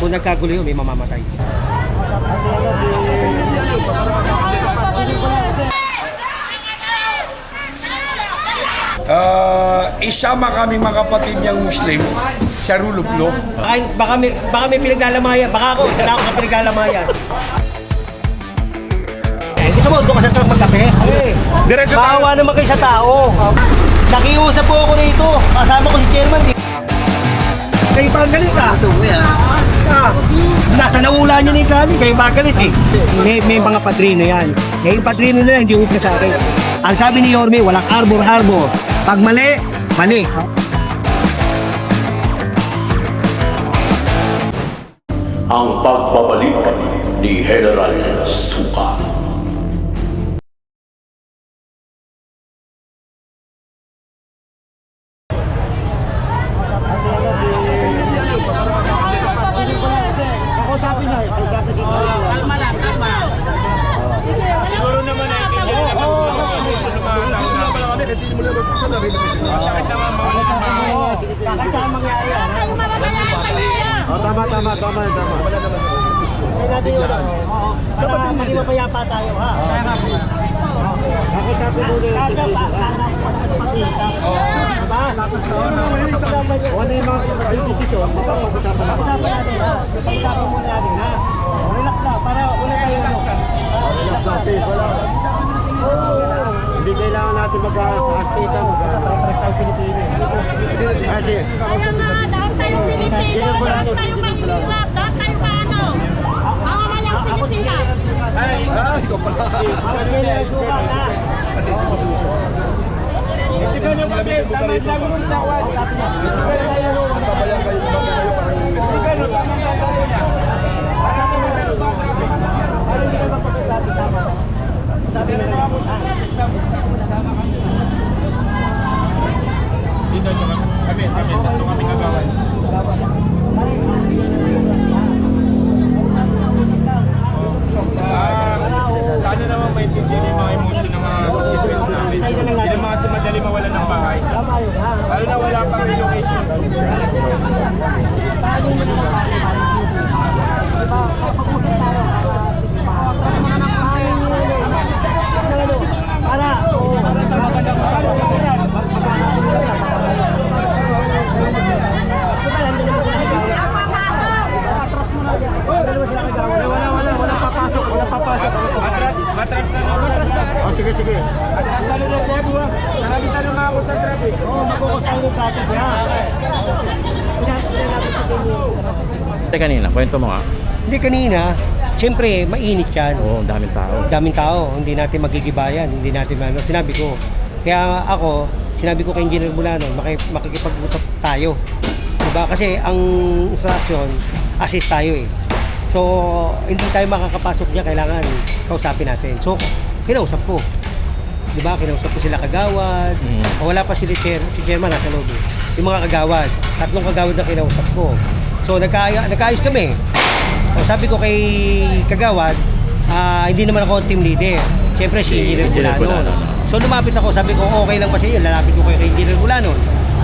Kung nagkagulo yun, may mamamatay. Ah, isama kami mga kapatid niyang Muslim sa rule of law. Baka, baka, may, baka may pinaglalamayan. Baka ako, isa na ako sa pinaglalamayan. Eh, gusto mo, doon ka sa truck magkape? Eh, Diretso tayo. Maawa naman kayo sa tao. Nakiusap po ako rito. Kasama ko si chairman. Kayo pa ang galit ah. Ah, nasa naula niyo ni Kali, kayo pa ang galit eh. May, may mga padrino yan. Ngayon padrino na yan, hindi upna sa akin. Ang sabi ni Yorme, walang arbor-arbor. Pag mali, mali. ang pagbabalik ni General Suka. Masakit naman mga Bakit saan mangyari yan? Oh, tama, tama, tama, tama. Kaya natin yun. Oo. Para maging mapayapa tayo ha. Ako sabi mo na Kaya pa, para makita. Diba? ano yung mga yung decision, basta pag-usapan naman. Pag-usapan natin ha. Pag-usapan muna natin ha. Relax lang, para wala tayo ano. Relax lang, please, wala. Hindi kailangan natin mag-sakita, mag Track tayo Pilipino. Ah, nga, lahat tayong Pilipino, lahat tayong mahihirap, lahat tayong ano, mamamayang Pilipinas. Ay, ay, ikaw pala. Sigaw niyo kasi, tama lang yung tawad. Sigaw niyo. Sigaw niyo, tama lang tayo niya. Para naman yung lalo Sabi na lang. Dito nyo kami, kami, tatlo kami kagawan. Ah, sana naman maintindihan yung mga emotion ng mga constituents namin. Hindi naman kasi madali mawalan ng bahay. Tama yun ha. Lalo na wala pang relocation. Paano mo na lang Diba? Pag-usap tayo. Para mga nakahain nyo yun. Ano? Para. Oo. Para sa magandang Wala, wala, wala, wala papasok, wala papasok. wala papasok. Matras, matras na naman. Oh, sige, sige. At ang talo na siya, buwa. Nakakita na nga ako sa traffic. Oo, magkukusahin yung traffic ha. Hindi kanina, kwento mo nga. Hindi kanina, siyempre mainit yan. Oo, ang daming tao. daming tao, hindi natin magigibayan, hindi natin ano, sinabi ko. Kaya ako, sinabi ko kay Engineer Bulano, maki, makikipag-usap tayo. Diba? Kasi ang instruction, assist tayo eh. So, hindi tayo makakapasok niya, kailangan kausapin natin. So, kinausap ko. Diba? Kinausap ko sila kagawad. Mm. Wala pa si, chair, si chairman nasa loob eh. Yung mga kagawad. Tatlong kagawad na kinausap ko. So, nagkaaya, nagkaayos kami. O, sabi ko kay kagawad, ah, hindi naman ako team leader. Siyempre si Si Engineer Engineer Bulano. Bulano. So lumapit ako, sabi ko okay lang ba sa iyo? Lalapit ko kay Engineer Bulano.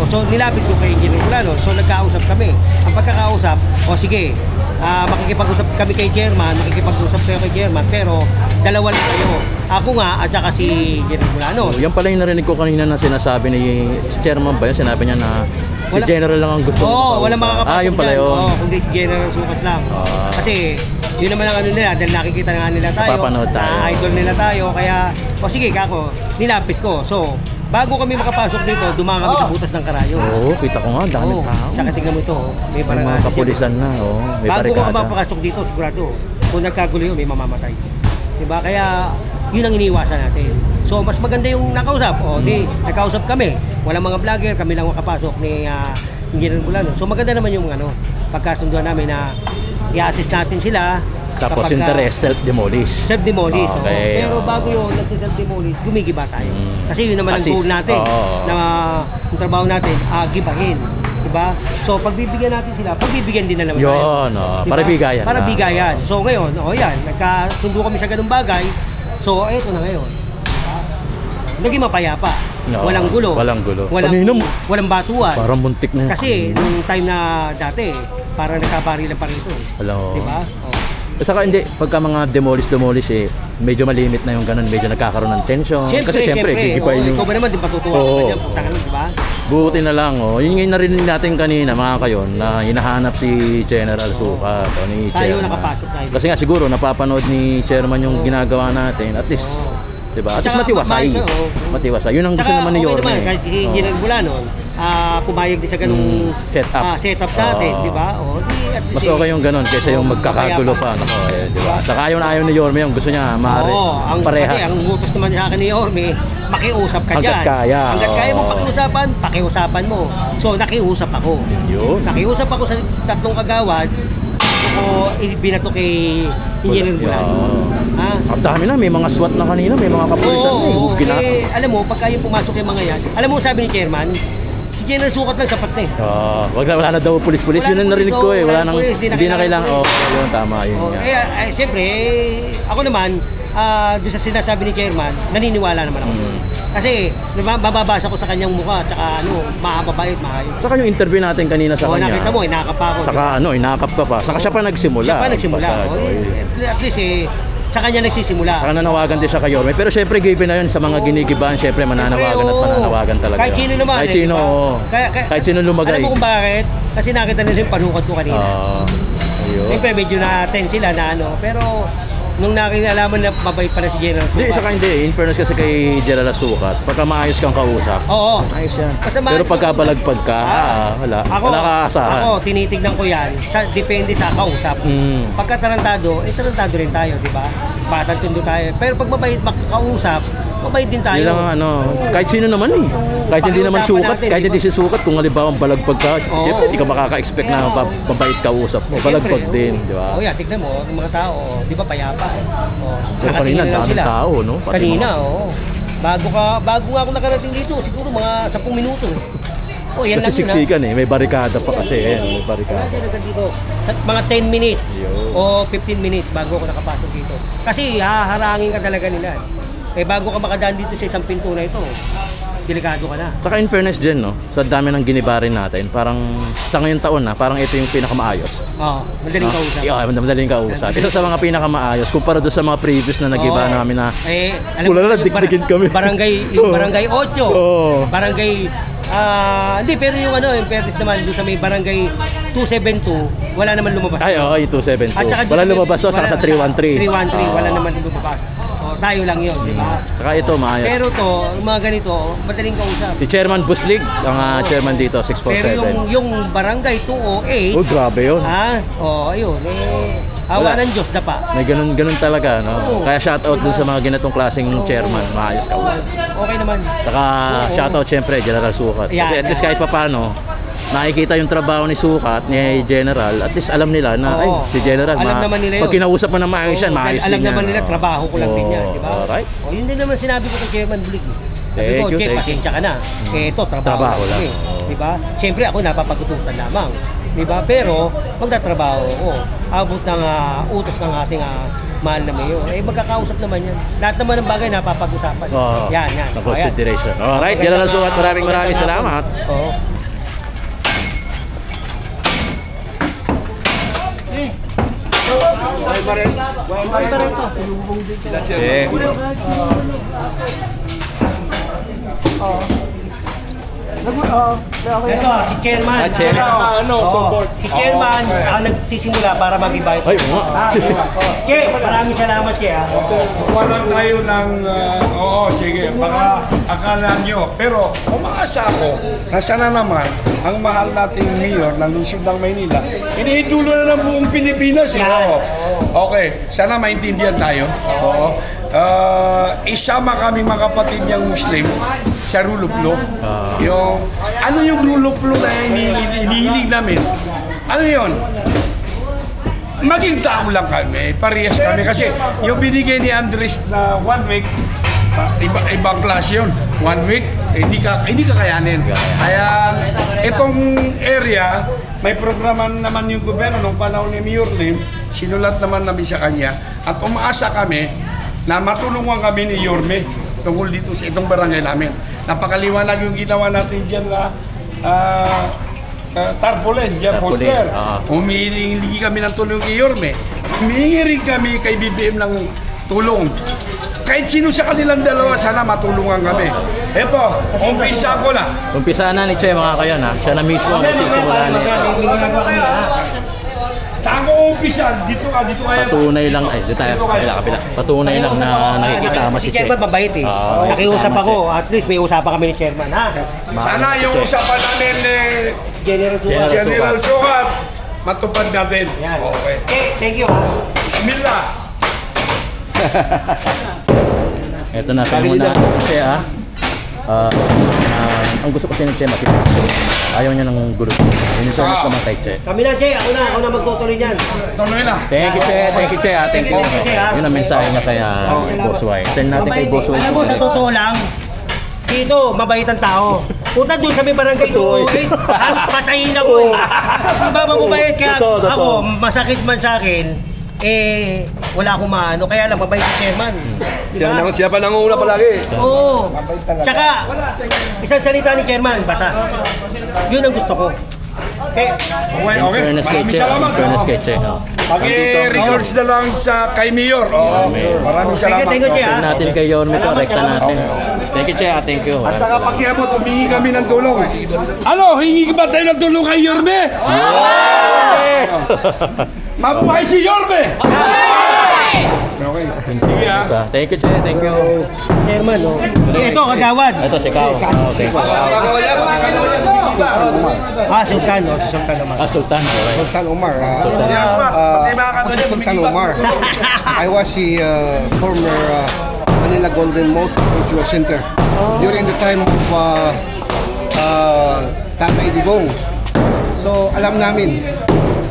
O, so nilapit ko kay Engineer Bulano. So nagkausap kami. Ang pagkakausap, o sige, ah, makikipag-usap kami kay Chairman, makikipag-usap kayo kay Chairman, pero dalawa lang kayo. Ako nga at saka si Engineer Bulano. Oh, yan pala yung narinig ko kanina na sinasabi ni si Chairman ba yun? Sinabi niya na si Wala- General lang ang gusto Oo, mong wala makakapasok Ah, yun pala yun. Oo, kundi si General Sukat lang. Ah. Kasi yun naman ang ano nila, dahil nakikita na nga nila tayo. Tayo. na idol nila tayo, kaya, o sige kako, nilapit ko. So, bago kami makapasok dito, dumaan kami sa butas ng karayo. Oo, kita ko nga, daming Oo, tao. Saka tingnan mo ito, oh. may May parang mga kapulisan na, oh. May Bago ka barikada. mapapasok dito, sigurado, kung nagkagulo yun, may mamamatay. Diba? Kaya, yun ang iniwasan natin. So, mas maganda yung nakausap. O, di, Hmm. nakausap kami. Walang mga vlogger, kami lang makapasok ni uh, Engineer Bulano. So, maganda naman yung ano, pagkasunduan namin na i-assist natin sila. Tapos kapag, ah, interest, self-demolish. Self-demolish. oo. Okay, Pero bago yun, nagsi-self-demolish, gumigiba tayo. Mm. Kasi yun naman ang Assist. goal natin. Oo. Na yung trabaho natin, ah, gibahin. Diba? So, pagbibigyan natin sila, pagbibigyan din na naman tayo. Yun, oh. Para bigayan Para bigayan. So, ngayon, oh yan, nagkasundo kami sa ganung bagay. So, eto na ngayon. Naging mapayapa. No, walang gulo. walang gulo. Walang, Kanina, walang batuan. Parang muntik na yun. Kasi nung time na dati, parang nagkabarilan pa rito. eh. Alam mo. Di ba? Oh. At saka hindi, pagka mga demolish-demolish eh, medyo malimit na yung ganun, medyo nagkakaroon ng tension. Siyempre, Kasi siyempre, siyempre. gigibayin oh, yung... Ikaw ba naman, di ba tutuwa Oo. ka dyan? Na, di ba? Buti na lang, oh. Yun yung narinig natin kanina, mga kayon, na hinahanap si General Sukat, o ni Tayo Chairman. nakapasok tayo. Kasi nga siguro, napapanood ni Chairman yung ginagawa natin. At least, di ba? At least Tsaka, matiwasay. maayos, oo. Matiwasay. Yun ang gusto Tsaka, naman ni okay Yorme. naman, kahit hindi oh. mula nun, ah, pumayag din sa ganung Mm, setup. ah, setup natin, Oo. di ba? O, di, at least Mas okay yung ganun kaysa yung magkakagulo pa. Nako, eh, di ba? Saka ayaw na ayaw ni Yorme yung gusto niya, maaari. Oo, ang, parehas. Ang utos naman sa akin ni Orme, makiusap ka Hanggat dyan. kaya, Hanggat kaya mo oo. pakiusapan, pakiusapan mo. So, nakiusap ako. Yun. Nakiusap ako sa tatlong kagawad. Ako, binato kay Engineer Yeah. Bulano. Ha? Ang dami na, may mga SWAT na kanina, may mga kapulisan na. Oo, eh. Eh, alam mo, pagka yung pumasok yung mga yan, alam mo sabi ni Chairman, si General Sukat lang sapat na eh. Ah, wag na, wala na daw pulis-pulis. Wala Yun ang na narinig pulis, ko eh. oo, Wala nang, na pulis, di na hindi na kailangan. kailangan Oh, yun, tama, yun Oh, nga. eh, eh, siyempre, eh, ako naman, ah, doon sa sinasabi ni Chairman, naniniwala naman ako. Mm. Kasi, diba, bababasa ko sa kanyang mukha, tsaka ano, maababait, maayos. Saka yung interview natin kanina sa Oo, kanya. nakita mo, inakap pa ako. Saka ano, inakap ka pa. Saka siya pa nagsimula. Siya pa nagsimula. Pasado, Oh, eh. eh, at least eh, sa kanya nagsisimula. Saka nanawagan din siya kay Yorme. Pero syempre, given na yun sa mga ginigibahan, syempre mananawagan at oo. mananawagan talaga. Kahit sino naman. Kahit eh, sino, diba? oo. Kaya- kaya- Kahit sino lumagay. Alam mo kung bakit? Kasi nakita nila yung panukat ko kanina. Ah, ayun. Siyempre, medyo na-tense sila na ano. Pero, nung nakilalaman na mabait pala si General Hindi, Sukat. saka hindi. In fairness kasi kay General Sukat, pagka maayos kang kausap, Oo. ayos yan. Basta Pero pagka ka- balagpag ka, ah, wala. Ako, wala ka aasahan. Ako, tinitignan ko yan. Sa, depende sa kausap. Mm. Pagka tarantado, eh tarantado rin tayo, di ba? Batang tundo tayo. Pero pag mabait makakausap, mabait din tayo. Yun lang ang ano, kahit sino naman eh. Kahit hindi naman Pakiusapan sukat, natin, kahit di ba? hindi si sukat, kung halimbawa balagpag ka, Oo. siyempre hindi ka makaka-expect na Kaya, pa- mabait ka usap mo. Balagpag Siyempre, din, oo. di ba? Oo, yan, tignan mo, yung mga tao, oh, di ba payapa? Oh, Pero kanina, nakatingin lang daming tao, no? Pati kanina, mga- oo. Bago ka, bago nga ako nakarating dito, siguro mga 10 minuto. Oh, yan Kasi lang yun, ha? siksikan eh, may barikada pa kasi eh, may barikada. Dito. Sa mga 10 minutes Yun. o 15 minutes bago ako nakapasok dito. Kasi haharangin ka talaga nila. Eh bago ka makadaan dito sa isang pinto na ito, delikado ka na. Saka in fairness dyan, no, sa dami ng ginibarin natin, parang sa ngayong taon na, parang ito yung pinakamaayos. Oo, madaling No? kausap. Yeah, madaling kausap. Isa sa mga pinakamaayos kumpara doon sa mga previous na nagiba Oo. namin na eh, Wala na, dikdikin kami. Barangay, yung Oo. barangay 8. Oo. Barangay, ah, hindi, pero yung ano, yung fairness naman, doon sa may barangay 272, wala naman lumabas. ay, oo, yung 272. At saka Wala lumabas to, saka sa 313. 313, wala Oo. naman lumabas. Tayo lang yun, di ba? Saka ito, maayos. Pero to, yung mga ganito, madaling kausap. si Chairman Buslig, ang ah, chairman dito, 647. Pero yung yung barangay 208, Oh, grabe yun. ha? Oh, ayun, eh, awa Wala. ng Diyos na pa. May ganun, ganun talaga, no? Oo. Kaya shoutout dun sa mga ganitong klaseng chairman, maayos ka. Okay naman. Saka shoutout syempre, General Sukat. Yan, at least kahit papano, nakikita yung trabaho ni Sukat, ni General, at least alam nila na, ay, Oo. si General, Alam naman nila yun. pag kinausap mo na maayos yan, Oo, maayos dahil alam din yan. naman nila, Oo. trabaho ko lang din yan, di ba? Alright. Oh, yun din naman sinabi ko kay Chairman Bulig. eh. Sabi Thank ko, you, Che, thank you." pasensya ka na. Eh, ito, trabaho, Trabaho lang. kami. Oo. Di ba? Siyempre, ako napapagutusan lamang. Di ba? Pero, magtatrabaho ako. Abot ng ah, utos ng ating ah, mahal na mayor. Eh, magkakausap naman yan. Lahat naman ng bagay napapag-usapan. Oo. Yan, yan. Na Oh, yan. consideration. Alright, General Sukat, maraming maraming magandang salamat. hapon. Oo. Buhay pa rin? Buhay pa rin to. Sige. Eh. Oo. Oh. Eh, Ito, si Chairman. Ah, Chairman. Ano, Oo. support. Si Chairman, ako nagsisimula para mag-invite. Ay, oo nga. Ah. Che, maraming salamat, Che. ah. Wala tayo ng, ah, oo, sige, baka akala nyo. Pero umaasa ako na sana naman ang mahal nating mayor ng lungsod ng Maynila, iniidulo na ng buong Pilipinas. Eh. Yan. Oo. Okay, sana maintindihan tayo. Oo. Ah, isama kami mga kapatid niyang Muslim sa rule of yung, ano yung rule of na hinihiling, hinihiling namin? Ano yun? maging tao lang kami, parehas kami. Kasi yung binigay ni Andres na one week, ah, iba, ibang klase yun. One week, eh, hindi ka, hindi ka kayanin. Kaya itong area, may programa naman yung gobyerno nung panahon ni Mayor Lim, sinulat naman namin sa kanya at umaasa kami na matulungan kami ni Yorme tungkol dito sa itong barangay namin. Napakaliwanag yung ginawa natin dyan na ah, ah, tarpaulin, dyan poster. oo. Humihingi kami ng tulong kay Yorme. Humihingi rin kami kay BBM ng tulong. Kahit sino sa kanilang dalawa, sana matulungan kami. Eto, umpisa ko na. Umpisa na ni Che mga kayon ha. Siya na mismo ang magsisimula Para nito. maganda, may ginagawa kami ha. Saan ko umpisa? Dito ka, dito kaya. Patunay lang, ay, di tayo, kapila, kapila. Patunay lang na nakikisama si. Chairman mabait eh. Oo, Nakiusap ako, at least may usapan kami ni Chairman ha. Sana yung usapan namin eh, General. General General Sukat, matupad natin. Yan. Okay. Okay, thank you ha. Bismillah. Ito na, sabi muna si Che Ah, ah, ang gusto kasi ni Che makita. Ayaw niya ng gulo. Yun yung naman kay Che. Kami na, Jay. Ako na. Ako na magtutuloy niyan. Tuloy na. Thank you, Che. Thank you, Che. ah. Thank you. Thank you, Che, ah. Yun ang mensahe niya kay ah, Boss Y. Send natin kay Boss. Y. Alam mo, sa totoo lang, dito, mabait ang tao. Punta doon sa may barangay ko, eh, halos patayin ako eh. Di ba mababait? Kaya Totoo, totoo. ako, masakit man sa akin, eh, wala akong maano. Kaya lang, mabait si chairman. Di Siya, nang, siya pa nangunguna palagi. Oo. Tsaka, isang salita ni chairman, basta. Yun ang gusto ko. Okay. Okay, okay. Fairness kay Maraming Che. salamat. Fairness kay Che. oh. Pag-records na lang sa kay Mayor. Oo. Maraming Thank you, salamat. thank you. Send ah. natin kay Yorme to, rekta natin. Thank you, Che. ah. Thank you. At saka pakiabot, humingi kami ng tulong. Ano, hingi ba tayo ng tulong kay Yorme? Yes! Mabuhay si Yorme! Okay. Sige ah. Thank you, Che. Thank you. Chairman, oh. Ito, kagawad. Ito si Kao. Oh, thank you. Ah, Sultan, oh. Si Sultan naman. Ah, Sultan. Okay. Sultan Omar. Uh, Sultan. uh, ako si Sultan Omar. I was the uh, former uh, Manila Golden Most Cultural Center during the time of uh, uh, Tatay Digong. So alam namin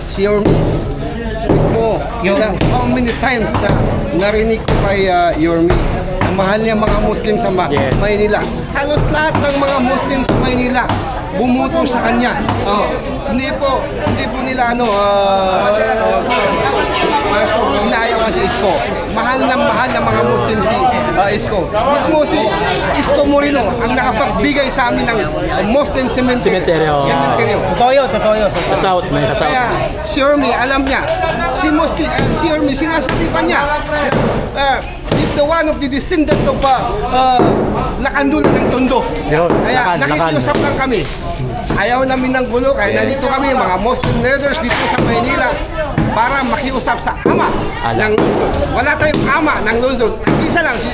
si Yormi mismo Yung- ilang, how many times na narinig ko kay uh, Yormi na mahal niya mga Muslim sa Ma- Yes. Maynila. Halos lahat ng mga Muslim sa Maynila bumuto sa kanya. Hindi po, hindi po nila ano, uh, Mahal na mahal ng mga Muslim si uh, Isko. Mismo si Isko Moreno ang nakapagbigay sa amin ng Muslim cemetery. Cemetery, oh. Cemetery. Totoo yun, totoo yun. Sa South, may sa South. Kaya si Yormi, alam niya, si Moski, uh, si Yormi, sinasabi pa niya, uh, he's the one of the descendant of uh, uh, Lakandula ng Tondo. Yun, Kaya Lakan, nakikiusap lang kami. Ayaw namin ng gulo, kaya nandito kami, mga Muslim leaders dito sa Maynila, para makiusap sa ama Ala. ng lungsod. Wala tayong ama ng lungsod. Isa lang, si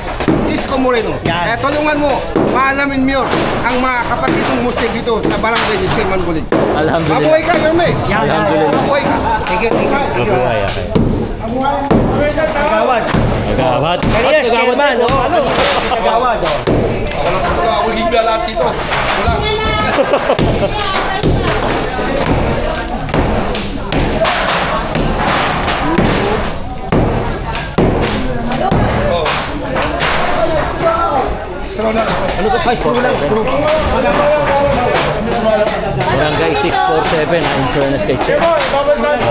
Isko Moreno. Yan. Kaya tulungan mo, maalamin Mayor, ang mga kapatid ng Muslim dito sa barangay ni Sirman Bulig. Alhamdulillah. Mabuhay ka, Yorme! Yan. Alhamdulillah. Mabuhay ka! Thank you, thank you. Thank you. Mabuhay, okay. Kagawad. Kagawad. Kanina, Kagawad. chairman, oh. Ano? Kagawad, oh. Ako higla Ano to? 547? Barangay 647 na in fairness kay Che. Ah,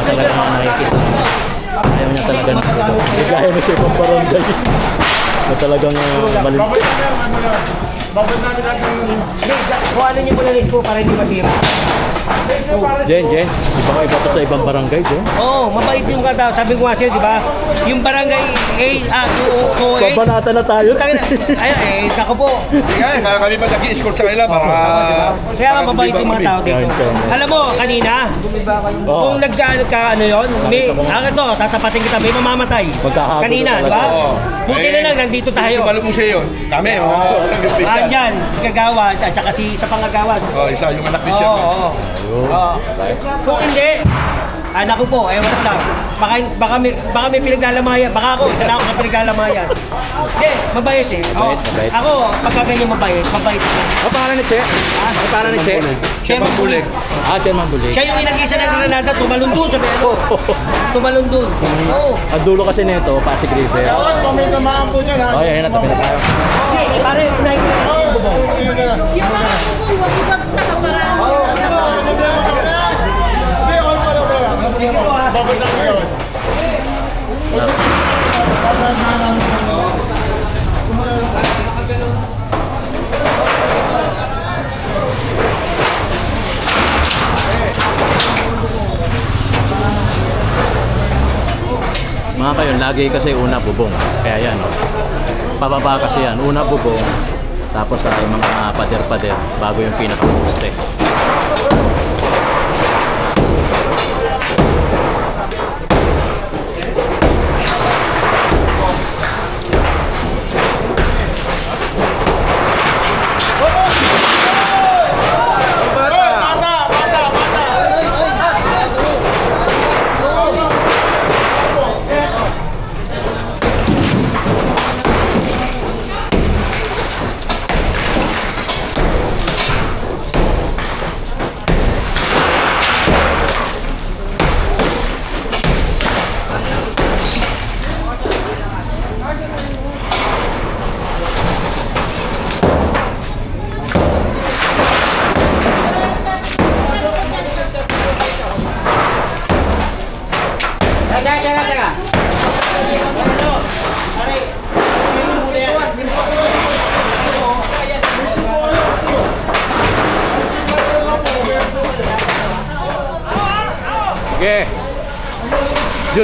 talaga na nakikisama. Ayaw niya talaga na. Kaya mo siya ibang barangay. Na talagang uh, malin. Kung ano niyo muna nito para hindi masira. Jen, Jen. Ibang iba to sa ibang barangay, Jen. Oo, oh, mabait yung kata. Sabi ko nga sa'yo, di ba? Yung barangay 8, ah, 208. Kabanata na tayo. Tangina, ay, eh, nako po. Kaya kaya kami pa nag-escort sa kanila para... Kaya nga mabait yung mga tao dito. Alam mo, kanina, kung nagka ka ano yon, may, ah, ito, tatapatin kita, may mamamatay. Kanina, di ba? Buti na Eh, lang, nandito tayo. Sumalo mo siya yun. Kami, oh, nag-umpisa. Ah, dyan, kagawad, at saka si sa pangagawad. Oh, isa yung anak ni Oo, Chairman. oo. Oo. Kung hindi, anak ko po, ewan ko lang. Baka, baka, may, baka may pinaglalamayan. Baka ako, isa na ako sa pinaglalamayan. Hindi, mabait eh. Oo. Mabait, mabait. Ako, pagka ganyan mabait, mabait ako. Ang pangalan ni Che? Ang pangalan ni Che? Chairman Bulig. Ah, Chairman Bulig. Siya yung inag-isa ng Granada, tumalon doon sa ano. Tumalon doon. Oo. Ang dulo kasi nito, Pasig River. Oh, yan, yan, tabi na tayo. Hindi, pare, unahin ko lang yung mga ako yun. Mga kayo, lagi kasi una bubong. Kaya yan, oh. pababa kasi yan. Una bubong, tapos ay mga pader-pader bago yung pinaka-poste.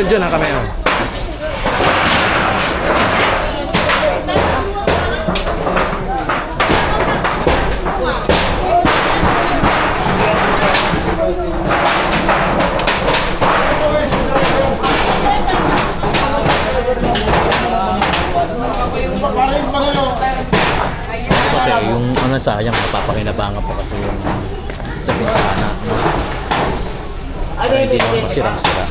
Jun, Jun, ha kami. oh. Kasi yung ano sayang, mapapakinabangan pa kasi yung sa bintana. Para hindi naman masirang-sira.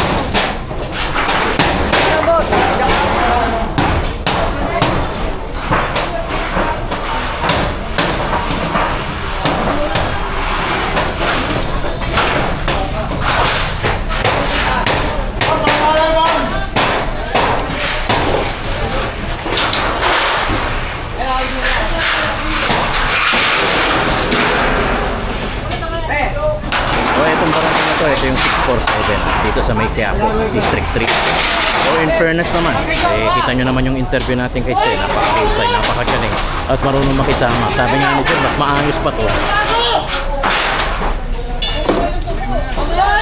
So itong barangay na to, ito yung 647 dito sa May Quiapo, District 3. So in fairness naman, eh, kita nyo naman yung interview natin kay Che, napakahusay, napakagaling at marunong makisama. Sabi nga ni Che, mas maayos pa to.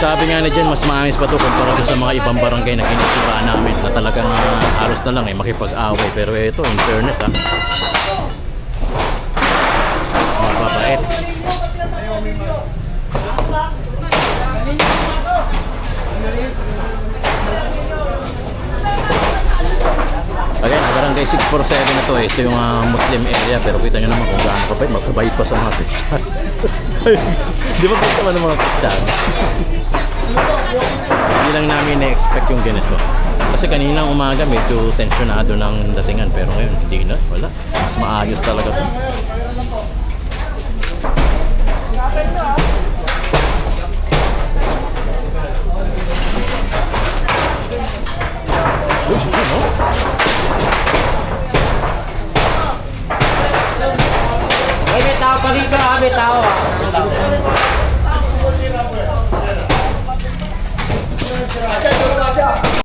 Sabi nga ni Jen, mas maayos pa to kumpara sa mga ibang barangay na kinisira namin na talagang ah, halos na lang eh, makipag-away. Pero ito, in fairness ah, barangay 647 na to eh. Ito yung ah, Muslim area pero kita nyo naman kung gaano kapait. Magkabait pa sa mga Christian. Di ba kita naman ng mga Christian? Hindi lang namin na-expect yung ganito. Kasi kaninang umaga medyo tensyonado ng datingan pero ngayon hindi na. Wala. Mas maayos talaga to. Uy, sige no? Ay, may tao pa rito ha, may tao ha. Agad, doon na siya!